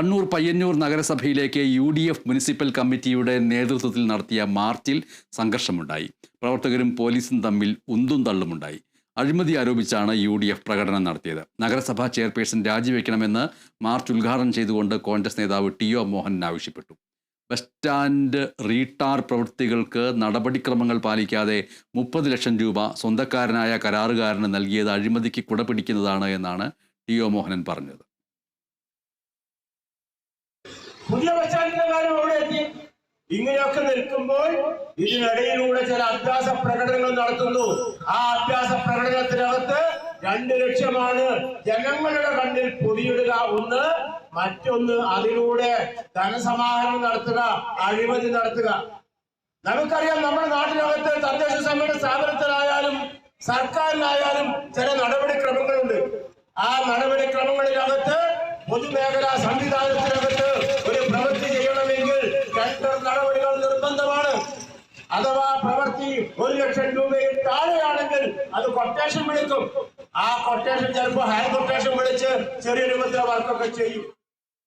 കണ്ണൂർ പയ്യന്നൂർ നഗരസഭയിലേക്ക് U D F municipal കമ്മിറ്റിയുടെ നേതൃത്വത്തിൽ നടത്തിയ മാർച്ചിൽ സംഘർഷമുണ്ടായി. പ്രവർത്തകരും പോലീസും തമ്മിൽ ഉന്തും തള്ളുമുണ്ടായി. അഴിമതി ആരോപിച്ചാണ് യു ഡി എഫ് പ്രകടനം നടത്തിയത്. നഗരസഭാ ചെയർപേഴ്സൺ രാജിവെക്കണമെന്ന് മാർച്ച് ഉദ്ഘാടനം ചെയ്തുകൊണ്ട് കോൺഗ്രസ് നേതാവ് ടി ഒ മോഹൻ ആവശ്യപ്പെട്ടു. ബസ് സ്റ്റാൻഡ് റീടാർ പ്രവൃത്തികൾക്ക് നടപടിക്രമങ്ങൾ പാലിക്കാതെ മുപ്പത് ലക്ഷം രൂപ സ്വന്തക്കാരനായ കരാറുകാരന് നൽകിയത് അഴിമതിക്ക് കുടപിടിക്കുന്നതാണ് എന്നാണ് ടി ഒ മോഹനൻ പറഞ്ഞത്. പുതിയ പശ്ചാത്തല കാലം അവിടെ എത്തി. ഇങ്ങനെയൊക്കെ നിൽക്കുമ്പോൾ ഇതിനിടയിലൂടെ ചില അഭ്യാസ പ്രകടനങ്ങൾ നടത്തുന്നു. ആ അഭ്യാസ പ്രകടനത്തിനകത്ത് രണ്ട് ലക്ഷ്യമാണ്. ജനങ്ങളുടെ കണ്ണിൽ പൊടിയിടുക ഒന്ന് മറ്റൊന്ന് അതിലൂടെ ധനസമാഹരണം നടത്തുക അഴിമതി നടത്തുക. നമുക്കറിയാം നമ്മുടെ നാട്ടിനകത്ത് തദ്ദേശ സ്വയംഭരണ സ്ഥാപനത്തിലായാലും സർക്കാരിലായാലും ചില നടപടിക്രമങ്ങളുണ്ട്. ആ നടപടിക്രമങ്ങളിനകത്ത് പൊതുമേഖലാ സംവിധാനത്തിനകത്ത് അഥവാ പ്രവൃത്തി ഒരു ലക്ഷം രൂപയിൽ താഴെയാണെങ്കിൽ അത് കൊട്ടേഷൻ വിളിക്കും. ആ കൊട്ടേഷൻ ചിലപ്പോൾ ഹയർ കൊട്ടേഷൻ വിളിച്ച് ചെറിയ രൂപത്തിലെ വർക്കൊക്കെ ചെയ്യും.